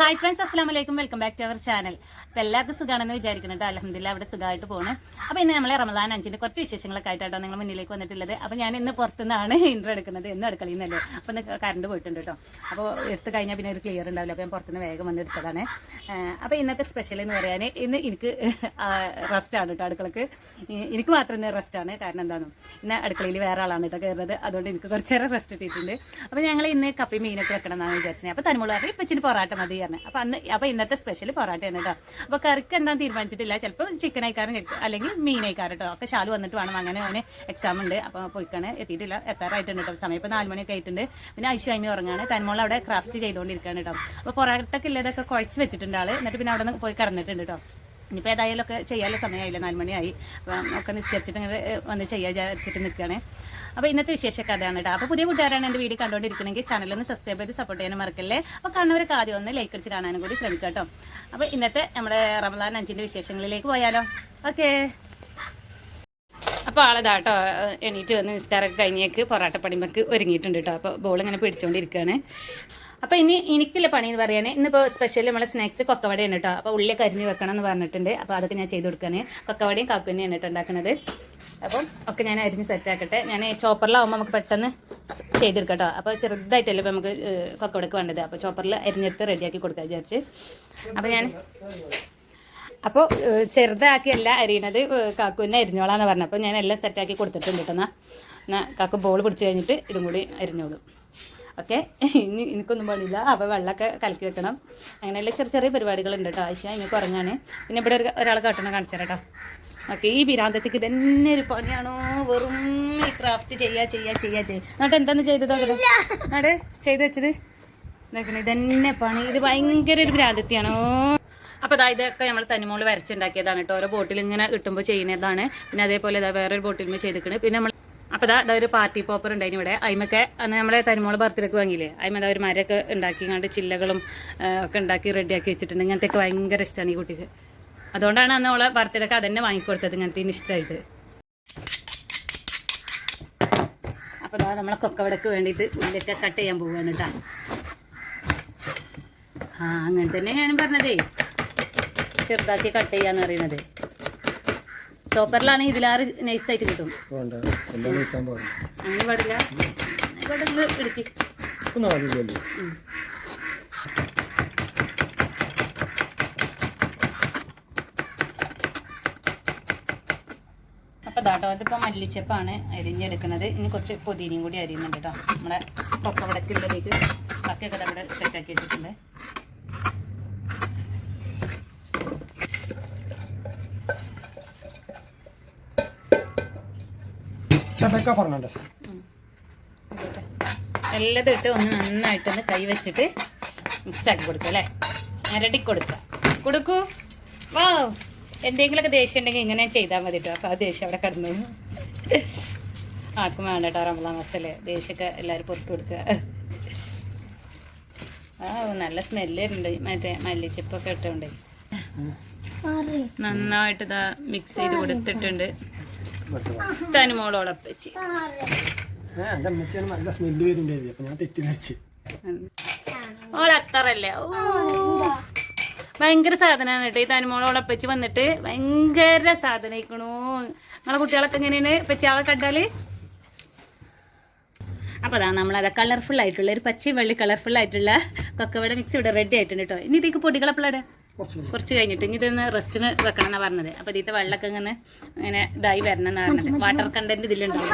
Hi friends അസ്സാം വലൈക്കും welcome back to our channel അപ്പോൾ എല്ലാവർക്കും സുഖമാണെന്ന് വിചാരിക്കുന്നുണ്ട് അലഹമില്ല അവിടെ സുഖമായിട്ട് പോകണം അപ്പോൾ ഇന്ന് നമ്മളെ റമദാൻ അഞ്ചിന്റെ കുറച്ച് വിശേഷങ്ങളൊക്കെ ആയിട്ടാണ് നിങ്ങൾ മുന്നിലേക്ക് വന്നിട്ടുള്ളത്. അപ്പോൾ ഞാൻ ഇന്ന് പുറത്തുനിന്നാണ് ഇൻട്രോ എടുക്കുന്നത്. ഇന്ന് അടുക്കളയിൽ നിന്നല്ലേ അപ്പോൾ ഒന്ന് കറണ്ട് പോയിട്ടുണ്ട് കേട്ടോ. അപ്പോൾ എടുത്ത് കഴിഞ്ഞാൽ പിന്നെ ഒരു ക്ലിയർ ഉണ്ടാവില്ല. അപ്പോൾ ഞാൻ പുറത്തുനിന്ന് വേഗം വന്ന് എടുത്തതാണ്. അപ്പോൾ ഇന്നത്തെ സ്പെഷ്യൽ എന്ന് പറയാൻ ഇന്ന് എനിക്ക് റെസ്റ്റ് ആണ് കേട്ടോ അടുക്കളക്ക്. എനിക്ക് മാത്രം ഇന്ന് റെസ്റ്റാണ് കാരണം എന്താണ് ഇന്ന് അടുക്കളയിൽ വേറെ ആളാണ് കേട്ടോ കയറുന്നത് അതുകൊണ്ട് എനിക്ക് കുറച്ചേറെ റെസ്റ്റ് കിട്ടിയിട്ടുണ്ട്. അപ്പോൾ ഞങ്ങൾ ഇന്ന് കപ്പി മീനൊക്കെ വെക്കണം എന്നാണ് വിചാരിച്ചത്. അപ്പോൾ തനിമുള്ള ഇപ്പം ഇച്ചിരി പൊറാട്ട മതി പറഞ്ഞു അപ്പോൾ അന്ന് അപ്പോൾ ഇന്നത്തെ സ്പെഷ്യൽ പൊറാട്ടയാണ് കേട്ടോ അപ്പോൾ കറിക്ക് എന്താണെന്ന് തീരുമാനിച്ചിട്ടില്ല. ചിലപ്പോൾ ചിക്കൻ അയക്കാറും അല്ലെങ്കിൽ മീൻ അയക്കാറ് കേട്ടോ അപ്പൊ ശാലു വന്നിട്ട് വേണം. അങ്ങനെ അവന് എക്സാം ഉണ്ട്. അപ്പോൾ പോയിക്കാണ്. എത്തിയിട്ടില്ല. എത്താറായിട്ടുണ്ട് കേട്ടോ സമയം ഇപ്പോൾ നാല് മണിയൊക്കെ ആയിട്ടുണ്ട്. പിന്നെ ഐശു അമ്മി ഉറങ്ങാണ്. തന്മോൾ അവിടെ ക്രാഫ്റ്റ് ചെയ്തുകൊണ്ടിരിക്കുകയാണ് കേട്ടോ അപ്പോൾ പൊറാട്ടൊക്കെ ഇല്ലതൊക്കെ കുഴച്ച് വെച്ചിട്ടുണ്ട് ആൾ. എന്നിട്ട് പിന്നെ അവിടെ നിന്ന് പോയി കിടന്നിട്ടുണ്ട് കേട്ടോ ഇനിയിപ്പോൾ ഏതായാലും ഒക്കെ ചെയ്യാനുള്ള സമയമായില്ല? നാല് മണിയായി. അപ്പം ഒക്കെ നിസ്കരിച്ചിട്ട് ഇങ്ങനെ വന്ന് ചെയ്യാൻ വിചാരിച്ചിട്ട് നിൽക്കുകയാണ് അപ്പോൾ ഇന്നത്തെ വിശേഷമൊക്കെ അതാണ് കേട്ടോ അപ്പോൾ പുതിയ കൂട്ടുകാരാണ് എന്റെ വീഡിയോ കണ്ടുകൊണ്ടിരിക്കണമെങ്കിൽ ഒന്ന് സബ്സ്ക്രൈബ് ചെയ്ത് സപ്പോർട്ട് ചെയ്യാൻ മറക്കല്ലേ? അപ്പോൾ കാണുന്നവരൊക്കെ ആദ്യം ഒന്ന് ലൈക്ക് അടിച്ച് കാണാനും കൂടി ശ്രമിക്കുക കേട്ടോ അപ്പോൾ ഇന്നത്തെ നമ്മുടെ റമദാൻ അഞ്ചിന്റെ വിശേഷങ്ങളിലേക്ക് പോയാലോ? ഓക്കേ. അപ്പോൾ ആളതാ കേട്ടോ എണീറ്റ് വന്ന് നിസ്കാരമൊക്കെ കഴിഞ്ഞേക്ക് പൊറാട്ട പണിമക്ക് ഒരുങ്ങിയിട്ടുണ്ട് കേട്ടോ അപ്പോൾ ബോൾ ഇങ്ങനെ പിടിച്ചുകൊണ്ടിരിക്കുകയാണ് അപ്പോൾ ഇനി എനിക്കുള്ള പണി എന്ന് പറയാനേ. ഇന്നിപ്പോൾ സ്പെഷ്യൽ നമ്മളെ സ്നാക്സ് കൊക്കവടയാണ് കേട്ടോ അപ്പോൾ ഉള്ളി കരിഞ്ഞ് വെക്കണം എന്ന് പറഞ്ഞിട്ടുണ്ട്. അപ്പോൾ അതൊക്കെ ഞാൻ ചെയ്ത് കൊടുക്കുകയാണ് കൊക്കവടയും കാക്കുവിനെയാണ് കേട്ടോ ഉണ്ടാക്കുന്നത് അപ്പം ഒക്കെ ഞാൻ അരിഞ്ഞ് സെറ്റ് ആക്കട്ടെ. ഞാൻ ചോപ്പറിലാവുമ്പോൾ നമുക്ക് പെട്ടെന്ന് ചെയ്തെടുക്കാം കേട്ടോ അപ്പോൾ ചെറുതായിട്ടല്ലേ ഇപ്പോൾ നമുക്ക് കൊക്കവിടക്ക് വേണ്ടത്. അപ്പോൾ ചോപ്പറിൽ അരിഞ്ഞെടുത്ത് റെഡിയാക്കി കൊടുക്കാൻ വിചാരിച്ച്. അപ്പോൾ ഞാൻ അപ്പോൾ ചെറുതാക്കിയല്ല അരിയണത് കാക്കുവിന്റെ അരിഞ്ഞോളാന്ന് പറഞ്ഞു അപ്പോൾ ഞാൻ എല്ലാം സെറ്റാക്കി കൊടുത്തിട്ടുണ്ട് കേട്ടോ. എന്നാൽ കാക്കു ബോൾ പിടിച്ച് കഴിഞ്ഞിട്ട് ഇതും കൂടി അരിഞ്ഞോളും. ഓക്കെ? ഇനി എനിക്കൊന്നും പണിയില്ല. അപ്പോൾ വെള്ളമൊക്കെ കലക്കി വെക്കണം. അങ്ങനെയുള്ള ചെറിയ ചെറിയ പരിപാടികളുണ്ട് കേട്ടോ. ആവശ്യം എനിക്ക് കുറഞ്ഞാണ്. പിന്നെ ഇവിടെ ഒരു ഒരാൾ കാട്ടണം കാണിച്ചു കേട്ടോ. ഓക്കെ ഈ വിരാന്തത്തേക്ക് തന്നെ ഒരു പണിയാണോ? വെറും ഈ ക്രാഫ്റ്റ് ചെയ്യാ ചെയ്യാ ചെയ്യാ ചെയ്യാ. എന്നിട്ട് എന്താണ് ചെയ്തത് അവിടെ? ചെയ്തു വെച്ചത്? എന്താക്കണേ ഇതന്നെ പണി. ഇത് ഭയങ്കര ഒരു ഭ്രാന്തത്തിയാണോ അപ്പോൾ അതാ ഇതൊക്കെ നമ്മൾ തനിമോൾ വരച്ചുണ്ടാക്കിയതാണ് കേട്ടോ. ഓരോ ബോട്ടിൽ ഇങ്ങനെ കിട്ടുമ്പോൾ ചെയ്യുന്നതാണ്. പിന്നെ അതേപോലെ ഇതാ വേറൊരു ബോട്ടിൽ ചെയ്തിട്ടുണ്ട് പിന്നെ നമ്മൾ അപ്പോൾ ഇതാ ഇതാ ഒരു പാർട്ടി പോപ്പർ ഉണ്ടായിരുന്നു ഇവിടെ. അയിമൊക്കെ അന്ന് നമ്മളെ തനിമോൾ ബർത്ത്ഡേക്ക് വാങ്ങിയില്ലേ? അയിമ ഇതാ ഒരു മരമൊക്കെ ഉണ്ടാക്കി കണ്ട് ചില്ലകളും ഒക്കെ ഉണ്ടാക്കി റെഡിയാക്കി വെച്ചിട്ടുണ്ട്. ഇങ്ങനത്തെയൊക്കെ ഭയങ്കര ഇഷ്ടമാണ് ഈ കുട്ടിക്ക്. അതുകൊണ്ടാണ് അന്ന് ഓളെ ബർത്ത്ഡേക്ക് അതന്നെ വാങ്ങിക്കൊടുത്തത് ഇങ്ങനത്തെ ഇഷ്ടമായിട്ട്. അപ്പോൾ നമ്മളെ കൊക്കവടക്ക് വേണ്ടിയിട്ട് ഉള്ളിലൊക്കെ കട്ട് ചെയ്യാൻ പോവുകയാണ് കേട്ടോ ആ അങ്ങനെ തന്നെ ഞാൻ പറഞ്ഞതേ. ചെറുതാക്കി കട്ട് ചെയ്യാന്ന് പറയുന്നത്. ചോപ്പറിലാണെങ്കിൽ ഇതിലാറ് നൈസായിട്ട് കിട്ടും. അങ്ങനെ പാടില്ല. ഇടുക്കി ആവില്ലല്ലോ ഇതിപ്പോൾ മല്ലിച്ചപ്പാണ് അരിഞ്ഞെടുക്കുന്നത്. ഇനി കുറച്ച് പുതിനയും കൂടി അരിയുന്നുണ്ട് കേട്ടോ നമ്മളെ കൊക്കവടക്കുള്ളതിലേക്ക് ബാക്കിയൊക്കെ അവിടെ സെറ്റാക്കി വെച്ചിട്ടുണ്ട്. എല്ലാം ഇട്ട് ഒന്ന് നന്നായിട്ടൊന്ന് കൈ വെച്ചിട്ട് മിക്സ് ആക്കി കൊടുക്കുക അല്ലേ? അരടി കൊടുക്കുക. കൊടുക്കൂ. വാ. എന്തെങ്കിലുമൊക്കെ ദേഷ്യം ഉണ്ടെങ്കിൽ ഇങ്ങനെ ചെയ്താൽ മതി കേട്ടോ അപ്പോൾ ആ ദേഷ്യം അവിടെ കിടന്നു. ആർക്കും വേണ്ട കേട്ടോ റമദാൻ മാസത്തിൽ ദേഷ്യമൊക്കെ എല്ലാവരും പുറത്ത് കൊടുക്കുക. ആ നല്ല സ്മെല്ല് ഉണ്ട്. മറ്റേ മല്ലിച്ചപ്പൊക്കെ ഇട്ടുണ്ട്. നന്നായിട്ട് ഇതാ മിക്സ് ചെയ്ത് കൊടുത്തിട്ടുണ്ട്. തനുമോളോളപ്പച്ചി നല്ല സ്മെല്ല് വരുന്നുണ്ടായിരുന്നു. അപ്പം ഞാൻ തെറ്റിദ്ധരിച്ച്. ഓളത്തറല്ലേ ഓ ഭയങ്കര സാധനമാണ് കേട്ടോ. ഈ തനുമോളോളപ്പച്ച് വന്നിട്ട് ഭയങ്കര സാധനയിക്കണു നിങ്ങളെ കുട്ടികളൊക്കെ എങ്ങനെയാണ്? പച്ചാവെ കണ്ടാൽ? അപ്പോൾ അതാ നമ്മളത് കളർഫുൾ ആയിട്ടുള്ള ഒരു പച്ചയും വെള്ളി കളർഫുൾ ആയിട്ടുള്ള കൊക്കവട മിക്സ് ഇവിടെ റെഡി ആയിട്ടുണ്ട് കേട്ടോ. ഇനി ഇതിക്ക് പൊടികളെപ്പോഴാണ് കുറച്ച് കഴിഞ്ഞിട്ട്. ഇനി ഇതൊന്ന് റെസ്റ്റിന് വെക്കണം എന്നാണ് പറഞ്ഞത്. അപ്പോൾ ഇതിത്തെ വെള്ളമൊക്കെ ഇങ്ങനെ ഇങ്ങനെ ഇതായി വരണം എന്നാണ് പറഞ്ഞത് വാട്ടർ കണ്ടന്റ് ഇതിലുണ്ടാവും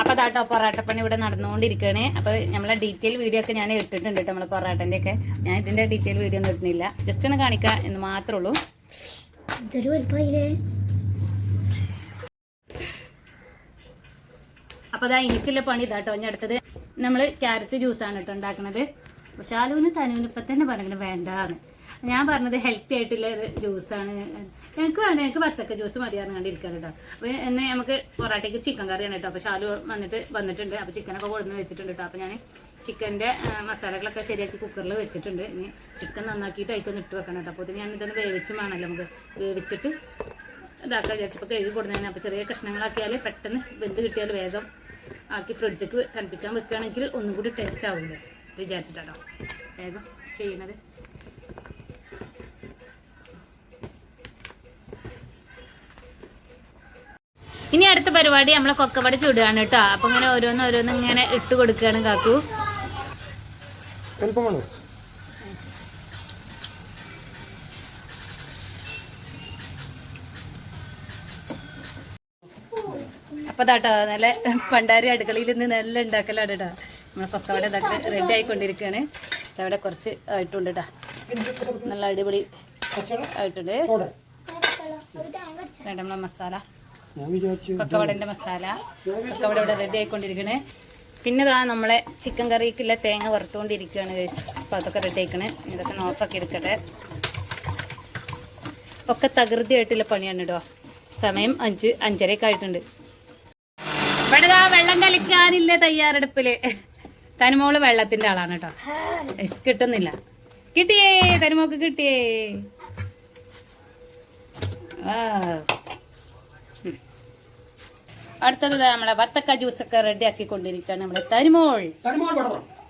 അപ്പോൾ അതാട്ടോ പൊറാട്ടപ്പണി ഇവിടെ നടന്നുകൊണ്ടിരിക്കുകയാണ്. അപ്പോൾ നമ്മളെ ഡീറ്റെയിൽ വീഡിയോ ഒക്കെ ഞാൻ ഇട്ടിട്ടുണ്ട് കേട്ടോ നമ്മളെ പൊറാട്ടന്റെ ഒക്കെ. ഞാൻ ഇതിന്റെ ഡീറ്റെയിൽ വീഡിയോ ഒന്നും ഇടുന്നില്ല. ജസ്റ്റ് ഒന്ന് കാണിക്കുക എന്ന് മാത്രമേ ഉള്ളൂ. ഇതൊരു അപ്പോൾ അതാ എനിക്കുള്ള പണി ഇതാട്ടോ ഞാൻ അടുത്തത് നമ്മൾ ക്യാരറ്റ് ജ്യൂസാണ് കേട്ടോ ഉണ്ടാക്കുന്നത് പക്ഷെ ആലുവിന് തനുവിന് ഇപ്പം തന്നെ പറഞ്ഞത് വേണ്ടാന്ന്. ഞാൻ പറഞ്ഞത് ഹെൽത്തി ആയിട്ടുള്ള ഒരു ജ്യൂസാണ് ഞങ്ങൾക്ക് വേണ്ട ഞങ്ങൾക്ക് വത്തക്ക ജ്യൂസ് മതിയായിരുന്നു കണ്ടിരിക്കാൻ കേട്ടോ. അപ്പോൾ എന്നെ നമുക്ക് പൊറാട്ടയ്ക്ക് ചിക്കൻ കറിയാണ് കേട്ടോ. അപ്പോൾ ഷാലു വന്നിട്ട് വന്നിട്ടുണ്ട്. അപ്പോൾ ചിക്കനൊക്കെ കൊടുന്ന് വെച്ചിട്ടുണ്ട് കേട്ടോ. അപ്പോൾ ഞാൻ ചിക്കന്റെ മസാലകളൊക്കെ ശരിയാക്കി കുക്കറിൽ വെച്ചിട്ടുണ്ട്. ഇനി ചിക്കൻ നന്നാക്കിയിട്ട് അതിക്കൊന്ന് ഇട്ട് വെക്കണം കേട്ടോ. അപ്പോൾ ഇത് ഞാൻ ഇതൊന്ന് വേവിച്ചും വേണമല്ലോ നമുക്ക്. വേവിച്ചിട്ട് ഇതാക്കാൻ വിചാരിച്ചപ്പോൾ കഴുകി കൊടുക്കുന്നതിന് അപ്പോൾ ചെറിയ കഷ്ണങ്ങളാക്കിയാൽ പെട്ടെന്ന് വെന്ത് കിട്ടിയാൽ വേഗം ആക്കി ഫ്രിഡ്ജിക്ക് തണുപ്പിക്കാൻ വെക്കുകയാണെങ്കിൽ ഒന്നും കൂടി ടേസ്റ്റ് ആവില്ല വിചാരിച്ചിട്ടാട്ടോ. വേഗം ചെയ്യണത്. ഇനി അടുത്ത പരിപാടി നമ്മളെ കൊക്കവട ചുടുകയാണ് കേട്ടോ. അപ്പൊ ഇങ്ങനെ ഓരോന്ന് ഓരോന്ന് ഇങ്ങനെ ഇട്ട് കൊടുക്കുകയാണ് കാക്കു. അപ്പൊ താട്ടോ നല്ല പണ്ടാരി അടുക്കളയിൽ നിന്ന് നല്ല ഉണ്ടാക്കലാണ് കേട്ടോ. നമ്മളെ കൊക്കവട ഇതൊക്കെ റെഡി ആയിക്കൊണ്ടിരിക്കുകയാണ്. അവിടെ കുറച്ച് ആയിട്ടുണ്ട് കേട്ടോ. നല്ല അടിപൊളി ആയിട്ടുണ്ട്. വേണ്ട നമ്മളെ മസാല. കൊക്കവടന്റെ മസാല. കൊക്കവട ഇവിടെ റെഡി ആയിക്കൊണ്ടിരിക്കണേ. പിന്നെ ഇതാ നമ്മളെ ചിക്കൻ കറിക്കുള്ള തേങ്ങ വറുത്തുകൊണ്ടിരിക്കുകയാണ് ഗൈസ് അപ്പോൾ അതൊക്കെ റെഡി ആയിക്കണേ. ഇതൊക്കെ നോഫാക്കി എടുക്കട്ടെ. ഒക്കെ തകൃതിയായിട്ടുള്ള പണിയാണ് കേട്ടോ സമയം അഞ്ച് അഞ്ചരയൊക്കെ ആയിട്ടുണ്ട്. ഇവിടെ ഇതാ വെള്ളം കളിക്കാനില്ല തയ്യാറെടുപ്പിൽ. തനുമോൾ വെള്ളത്തിന്റെ ആളാണ് കേട്ടോ കിട്ടുന്നില്ല. കിട്ടിയേ തനുമോക്ക് കിട്ടിയേ. ആ അടുത്തത് നമ്മളെ വത്തക്ക ജ്യൂസൊക്കെ റെഡി ആക്കിക്കൊണ്ടിരിക്കുകയാണ് നമ്മളെ തരുമോൾ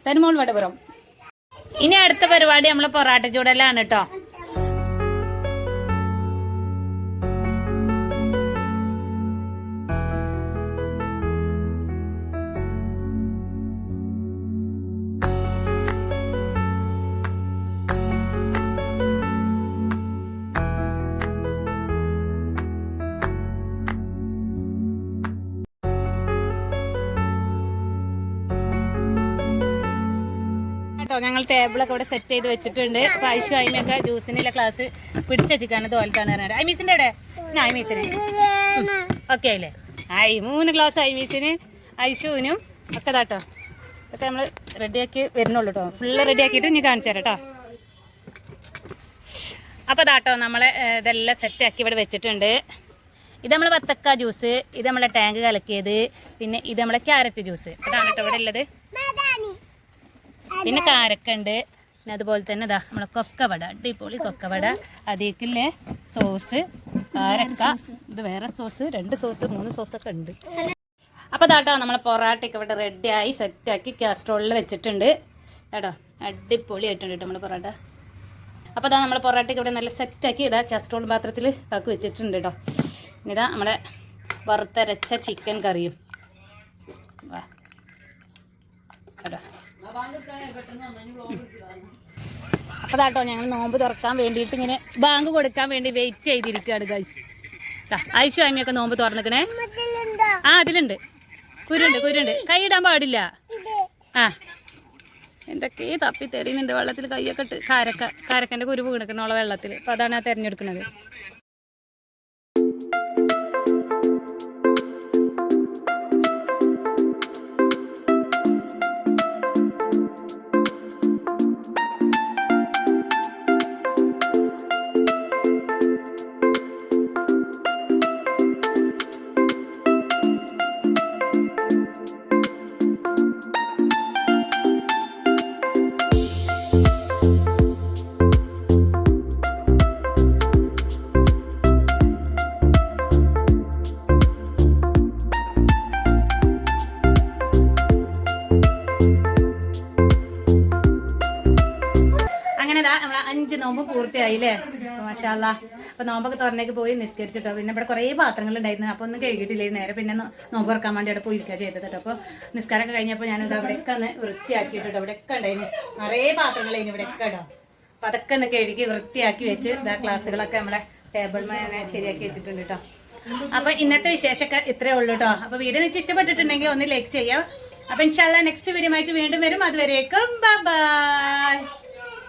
തരുമോൾ വടപുറം. ഇനി അടുത്ത പരിപാടി നമ്മളെ പൊറാട്ട ചൂടലാണ് കേട്ടോ. കേട്ടോ ഞങ്ങൾ ടേബിളൊക്കെ ഇവിടെ സെറ്റ് ചെയ്ത് വെച്ചിട്ടുണ്ട്. അപ്പൊ ഐശു അയിമൊക്കെ ജ്യൂസിനുള്ള ക്ലാസ് പിടിച്ചുവെച്ചിക്കാണ് തോലത്താണ് പറഞ്ഞത്. ഐമീസിന്റെ അവിടെ ഐമീസിന് ഓക്കെ അല്ലേ ഐ മൂന്ന് ഗ്ലാസ് ഐമീസിന് ഐശുവിനും ഒക്കെ താട്ടോ ഒക്കെ നമ്മൾ റെഡിയാക്കി വരുന്നുള്ളൂ കേട്ടോ ഫുള്ള് റെഡിയാക്കിയിട്ട് ഇനി കാണിച്ചു തരാം കേട്ടോ അപ്പോൾ താട്ടോ നമ്മളെ ഇതെല്ലാം സെറ്റ് ആക്കി ഇവിടെ വെച്ചിട്ടുണ്ട്. ഇത് നമ്മളെ വത്തക്ക ജ്യൂസ് ഇത് നമ്മളെ ടാങ്ക് കലക്കിയത് പിന്നെ ഇത് നമ്മളെ ക്യാരറ്റ് ജ്യൂസ് അതാണ് കേട്ടോ ഇവിടെ ഉള്ളത്. പിന്നെ കാരക്കുണ്ട് പിന്നെ അതുപോലെ തന്നെ ഇതാ നമ്മളെ കൊക്കവട അടിപൊളി കൊക്കവട. അതേക്കില്ലേ സോസ് കാരക്ക ഇത് വേറെ സോസ് രണ്ട് സോസ് മൂന്ന് സോസൊക്കെ ഉണ്ട്. അപ്പോൾ ഇതാട്ടോ നമ്മളെ പൊറാട്ടയൊക്കെ ഇവിടെ റെഡിയായി സെറ്റാക്കി കാസ്ട്രോളിൽ വെച്ചിട്ടുണ്ട്. കേട്ടോ അടിപൊളി ആയിട്ടുണ്ട് കേട്ടോ നമ്മളെ പൊറാട്ട. അപ്പോൾ അതാ നമ്മളെ പൊറാട്ടയ്ക്ക് ഇവിടെ നല്ല സെറ്റ് ആക്കി ഇതാ കാസ്ട്രോൾ പാത്രത്തിൽ കാക്ക് വെച്ചിട്ടുണ്ട് കേട്ടോ. ഇതാ നമ്മുടെ വറുത്തരച്ച ചിക്കൻ കറിയും. വാ. അപ്പോൾ കേട്ടോ ഞങ്ങൾ നോമ്പ് തുറക്കാൻ വേണ്ടിയിട്ട് ഇങ്ങനെ ബാങ്ക് കൊടുക്കാൻ വേണ്ടി വെയിറ്റ് ചെയ്തിരിക്കുകയാണ് ഗൈസ് ഐശു അമ്മയൊക്കെ നോമ്പ് തുറന്നിക്കണേ. ആ അതിലുണ്ട്. കുരുണ്ട് കുരുണ്ട്. കൈ ഇടാൻ പാടില്ല. ആ. എന്തൊക്കെ തപ്പി തെറിയുന്നുണ്ട് വെള്ളത്തിൽ കൈയൊക്കെ ഇട്ട് കാരക്ക കാരക്കന്റെ കുരുവ് വീണക്കണുള്ള വെള്ളത്തിൽ അപ്പോൾ അതാണ് ആ തിരഞ്ഞെടുക്കുന്നത്. പൂർത്തിയായില്ലേ? മാഷാല്ല. അപ്പൊ നോമ്പൊക്കെ തുറന്നേക്ക് പോയി നിസ്കരിച്ചിട്ടോ. പിന്നെ ഇവിടെ കുറേ പാത്രങ്ങൾ ഉണ്ടായിരുന്നു. അപ്പൊ ഒന്നും കഴുകിയിട്ടില്ലേ? നേരെ പിന്നെ നോമ്പ് തുറക്കാൻ വേണ്ടി അവിടെ പോയിരിക്കുക ചെയ്തത് കേട്ടോ. അപ്പൊ നിസ്കാരമൊക്കെ കഴിഞ്ഞപ്പോൾ ഞാനിത് അവിടെയൊക്കെ ഒന്ന് വൃത്തിയാക്കിയിട്ടോ ഇവിടെയൊക്കെ ഉണ്ടായിരുന്നു നിറയെ പാത്രങ്ങളായിന് ഇവിടെയൊക്കെ ഉണ്ടോ അപ്പൊ അതൊക്കെ ഒന്ന് കഴുകി വൃത്തിയാക്കി വെച്ച് ക്ലാസ്സുകളൊക്കെ നമ്മളെ ടേബിൾ മേനെ ശരിയാക്കി വെച്ചിട്ടുണ്ട് കേട്ടോ. അപ്പൊ ഇന്നത്തെ വിശേഷമൊക്കെ ഇത്രേ ഉള്ളൂ കേട്ടോ. അപ്പൊ വീഡിയോ നിങ്ങൾക്ക് ഇഷ്ടപ്പെട്ടിട്ടുണ്ടെങ്കിൽ ഒന്ന് ലൈക്ക് ചെയ്യാം. അപ്പൊ ഇൻഷാല്ല നെക്സ്റ്റ് വീഡിയോ ആയിട്ട് വീണ്ടും വരും. അതുവരേക്കും ബൈ